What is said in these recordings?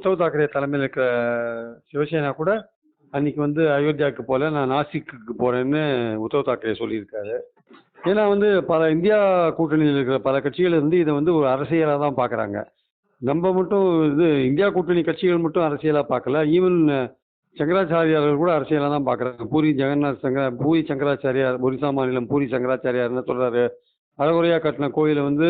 உத்தவ் தாக்கரே தலைமையில் இருக்கிற சிவசேனா கூட அன்னைக்கு வந்து அயோத்தியாவுக்கு போல நான் நாசிக்கு போறேன்னு உத்தவ் தாக்கரே சொல்லியிருக்காரு. ஏன்னா வந்து பல இந்தியா கூட்டணியில் இருக்கிற பல கட்சிகள் வந்து இதை வந்து ஒரு அரசியலாக தான் பார்க்குறாங்க நம்ம மட்டும் இது இந்தியா கூட்டணி கட்சிகள் மட்டும் அரசியலாக பார்க்கல ஈவன் சங்கராச்சாரியார்கள் கூட அரசியலாக தான் பார்க்குறாங்க பூரி ஜெகநாத் சங்கர பூரி சங்கராச்சாரியார் ஒரிசா மாநிலம் பூரி சங்கராச்சாரியார்னு சொல்கிறாரு அறகுறையாக கட்டின கோயிலை வந்து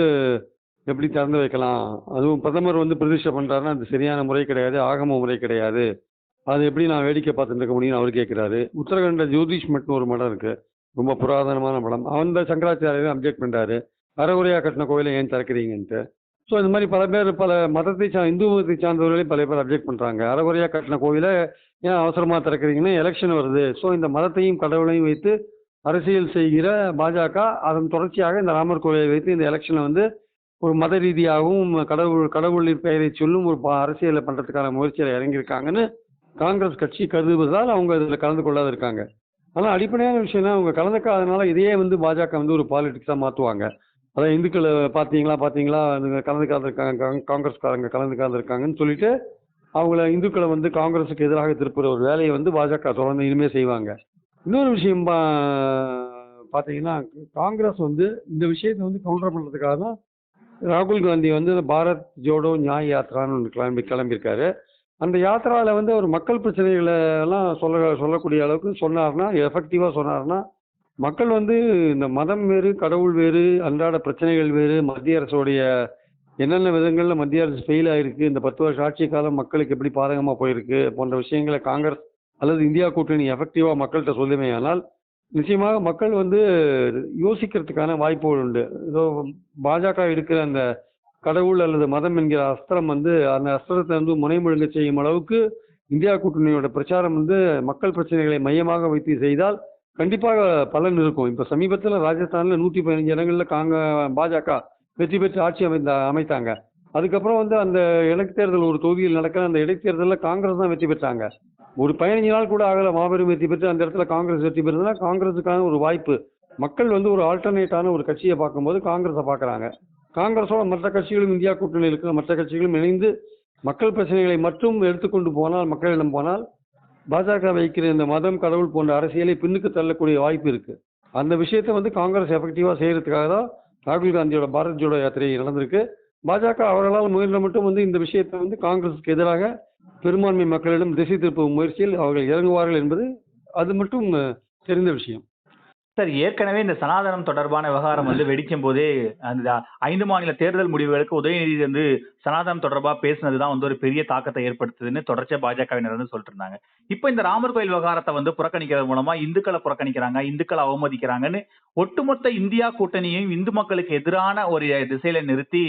எப்படி திறந்து வைக்கலாம்? அதுவும் பிரதமர் வந்து பிரதிஷ்டை பண்ணுறாருன்னா அது சரியான முறை கிடையாது ஆகம முறை கிடையாது. அது எப்படி நான் வேடிக்கை பார்த்துட்டு இருக்க முடியும்னு அவர் கேட்குறாரு உத்தரகண்ட ஜோதிஷ் மட்டும் ஒரு மடம் இருக்குது ரொம்ப புராதனமான மடம். அந்த சங்கராச்சாரியர் அப்ஜெக்ட் பண்ணுறாரு அறகுறையாக கட்டின கோயிலை ஏன் திறக்கிறீங்கன்ட்டு. ஸோ இந்த மாதிரி பல பேர் பல மதத்தை சா இந்து மதத்தை சார்ந்தவர்களே பல பேர் அப்ஜெக்ட் பண்ணுறாங்க அறகுறையாக கட்டின கோயிலை ஏன் அவசரமாக திறக்கிறீங்கன்னா எலெக்ஷன் வருது. ஸோ இந்த மதத்தையும் கடவுளையும் வைத்து அரசியல் செய்கிற பாஜக அதன் தொடர்ச்சியாக இந்த ராமர் கோயிலை வைத்து இந்த எலெக்ஷனை வந்து ஒரு மத ரீதியாகவும் கடவுள் கடவுளின் பெயரை சொல்லும் ஒரு பா- அரசியலை பண்ணுறதுக்கான முயற்சியில் இறங்கியிருக்காங்கன்னு காங்கிரஸ் கட்சி கருதுவதால் அவங்க இதில் கலந்து கொள்ளாத இருக்காங்க. ஆனால் அடிப்படையான விஷயம்னா அவங்க கலந்துக்காதனால இதையே வந்து பாஜக வந்து ஒரு பாலிடிக்ஸாக மாற்றுவாங்க அதான் இந்துக்களை பார்த்தீங்களா பார்த்தீங்களா அதுங்க கலந்துக்காத இருக்காங்க காங்கிரஸ்காரங்க கலந்துக்காத இருக்காங்கன்னு சொல்லிட்டு அவங்கள இந்துக்களை வந்து காங்கிரஸுக்கு எதிராக திருப்புற ஒரு வேலையை வந்து பாஜக தொடர்ந்து இனிமேல் செய்வாங்க. இன்னொரு விஷயம் பா பார்த்தீங்கன்னா காங்கிரஸ் வந்து இந்த விஷயத்தை வந்து கவுண்டர் பண்ணுறதுக்காக தான் ராகுல் காந்தி வந்து இந்த பாரத் ஜோடோ நியாய் யாத்ரான்னு ஒன்று கிளம்பி கிளம்பியிருக்காரு. அந்த யாத்திராவில் வந்து அவர் மக்கள் பிரச்சனைகளை எல்லாம் சொல்ல சொல்லக்கூடிய அளவுக்கு சொன்னார்னா எஃபெக்டிவாக சொன்னார்னா மக்கள் வந்து இந்த மதம் வேறு கடவுள் வேறு அன்றாட பிரச்சனைகள் வேறு மத்திய அரசுடைய என்னென்ன விதங்களில் மத்திய அரசு ஃபெயில் ஆகிருக்கு இந்த பத்து வருஷம் ஆட்சி காலம் மக்களுக்கு எப்படி பாதகமாக போயிருக்கு போன்ற விஷயங்களை காங்கிரஸ் அல்லது இந்தியா கூட்டணி எஃபெக்டிவாக மக்கள்கிட்ட சொல்லுமே ஆனால் நிச்சயமாக மக்கள் வந்து யோசிக்கிறதுக்கான வாய்ப்புகள் உண்டு. இதோ பாஜக எடுக்கிற அந்த கடவுள் அல்லது மதம் என்கிற அஸ்திரம் வந்து அந்த அஸ்திரத்தை வந்து முனைமுழுங்க செய்யும் அளவுக்கு இந்தியா கூட்டணியோட பிரச்சாரம் வந்து மக்கள் பிரச்சனைகளை மையமாக வைத்து செய்தால் கண்டிப்பாக பலன் இருக்கும். இப்போ சமீபத்தில் ராஜஸ்தானில் நூற்றி பதினஞ்சு இடங்களில் காங்க பாஜக வெற்றி பெற்று ஆட்சி அமைந்த அமைத்தாங்க. அதுக்கப்புறம் வந்து அந்த இடைத்தேர்தல் ஒரு தொகுதியில் நடக்கிற அந்த இடைத்தேர்தலில் காங்கிரஸ் தான் வெற்றி பெற்றாங்க. ஒரு பதினஞ்சு நாள் கூட ஆகல. மாபெரும் வெற்றி பெற்று அந்த இடத்துல காங்கிரஸ் வெற்றி பெறுதுன்னா காங்கிரஸுக்கான ஒரு வாய்ப்பு. மக்கள் வந்து ஒரு ஆல்டர்னேட்டான ஒரு கட்சியை பார்க்கும்போது காங்கிரஸை பார்க்குறாங்க. காங்கிரஸோட மற்ற கட்சிகளும் இந்தியா கூட்டணியில் இருக்கிற மற்ற கட்சிகளும் இணைந்து மக்கள் பிரச்சனைகளை மட்டும் எடுத்துக்கொண்டு போனால் மக்களிடம் போனால் பாஜக வைக்கிற இந்த மதம் கடவுள் போன்ற அரசியலை பின்னுக்கு தள்ளக்கூடிய வாய்ப்பு இருக்கு. அந்த விஷயத்தை வந்து காங்கிரஸ் எஃபெக்டிவாக செய்யறதுக்காக தான் ராகுல் காந்தியோட பாரத் ஜோடோ யாத்திரை நடந்திருக்கு. பாஜக அவர்களால் முயன்ற மட்டும் வந்து இந்த விஷயத்தை வந்து காங்கிரஸுக்கு எதிராக பெரும்பான்மை மக்களிடம் திசை திருப்பும் முயற்சியில் அவர்கள் இறங்குவார்கள் என்பது அது மட்டும் தெரிந்த விஷயம். சார் ஏற்கனவே இந்த சனாதனம் தொடர்பான விவகாரம் வந்து வெடிக்கும் போதே அந்த ஐந்து மாநில தேர்தல் முடிவுகளுக்கு உதயநிதி வந்து சனாதனம் தொடர்பா பேசுனதுதான் வந்து ஒரு பெரிய தாக்கத்தை ஏற்படுத்துதுன்னு தொடர்ச்சியா பாஜகவினர் வந்து சொல்லிட்டு இருந்தாங்க இப்போ இந்த ராமர் கோயில் விவகாரத்தை வந்து புறக்கணிக்கிறது மூலமா இந்துக்களை புறக்கணிக்கிறாங்க இந்துக்களை அவமதிக்கிறாங்கன்னு ஒட்டுமொத்த இந்தியா கூட்டணியையும் இந்து மக்களுக்கு எதிரான ஒரு திசையில நிறுத்தி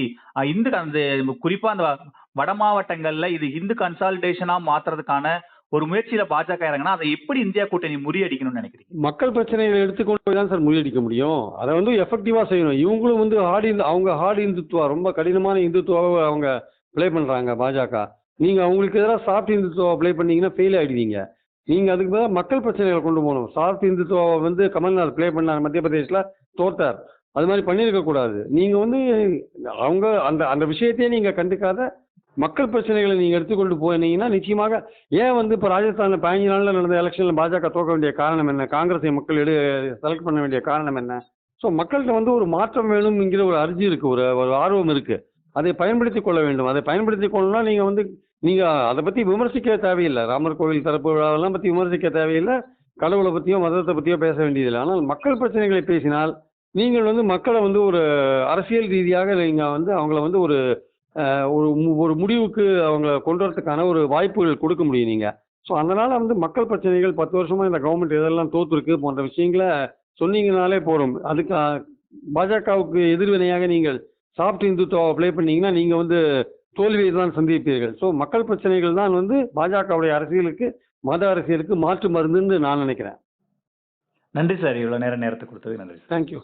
இந்து அந்த குறிப்பா அந்த வட மாவட்டங்கள்ல இது இந்து கன்சாலிடேஷனா மாத்துறதுக்கான ஒரு முயற்சியில பாஜக இறங்கினா அதை எப்படி இந்தியா கூட்டணி முறியடிக்கணும்னு நினைக்கிறீங்க? மக்கள் பிரச்சனைகளை எடுத்துக்கொண்டு போய் தான் சார் முறியடிக்க முடியும். அதை வந்து எஃபெக்டிவா செய்யணும். இவங்களும் வந்து ஹார்டு அவங்க ஹார்டு இந்துத்துவா ரொம்ப கடினமான இந்துத்துவாவை அவங்க ப்ளே பண்ணுறாங்க பாஜக. நீங்கள் அவங்களுக்கு எதிராக சாஃப்ட் இந்துத்துவா ப்ளே பண்ணீங்கன்னா ஃபெயில் ஆயிடுவீங்க. நீங்கள் அதுக்கு பதிலாக மக்கள் பிரச்சனைகளை கொண்டு போகணும். சாஃப்ட் இந்துத்துவாவை வந்து கமல்நாத் ப்ளே பண்ணார் மத்திய பிரதேசில் தோத்தார். அது மாதிரி பண்ணியிருக்க கூடாது நீங்கள் வந்து அவங்க அந்த அந்த விஷயத்தையே நீங்கள் கண்டுக்காத மக்கள் பிரச்சனைகளை நீங்கள் எடுத்துக்கொண்டு போனீங்கன்னா நிச்சயமாக ஏன் வந்து இப்போ ராஜஸ்தானில் பதினஞ்சு நாளில் நடந்த எலெக்ஷனில் பாஜக தோக்க வேண்டிய காரணம் என்ன? காங்கிரஸை மக்கள் எடு செலக்ட் பண்ண வேண்டிய காரணம் என்ன? ஸோ மக்கள்கிட்ட வந்து ஒரு மாற்றம் வேணும் என்கிற ஒரு அர்ஜி இருக்குது ஒரு ஒரு ஆர்வம் இருக்குது அதை பயன்படுத்தி கொள்ள வேண்டும். அதை பயன்படுத்தி கொள்ளணும்னா நீங்கள் வந்து நீங்கள் அதை பற்றி விமர்சிக்க தேவையில்லை. ராமர் கோவில் திறப்பு விழாவெல்லாம் பற்றி விமர்சிக்க தேவையில்லை. கடவுளை பற்றியோ மதத்தை பற்றியோ பேச வேண்டியதில்லை. ஆனால் மக்கள் பிரச்சனைகளை பேசினால் நீங்கள் வந்து மக்களை வந்து ஒரு அரசியல் ரீதியாக நீங்கள் வந்து அவங்கள வந்து ஒரு ஒரு ஒரு முடிவுக்கு அவங்க கொண்டு வரதுக்கான ஒரு வாய்ப்புகள் கொடுக்க முடியும் நீங்கள் ஸோ அதனால வந்து மக்கள் பிரச்சனைகள் பத்து வருஷமா இந்த கவர்மெண்ட் எதெல்லாம் தோத்துருக்கு போன்ற விஷயங்களை சொன்னீங்கனாலே போதும். அதுக்கு பாஜகவுக்கு எதிர்வினையாக நீங்கள் சாஃப்ட் இந்துத்துவ ப்ளே பண்ணீங்கன்னா நீங்க வந்து தோல்வியை தான் சந்திப்பீர்கள். ஸோ மக்கள் பிரச்சனைகள் தான் வந்து பாஜகவுடைய அரசியலுக்கு மத அரசியலுக்கு மாற்று மருந்துன்னு நான் நினைக்கிறேன். நன்றி சார். இவ்வளவு நேரம் நேரத்தை கொடுத்தது நன்றி தேங்க்யூ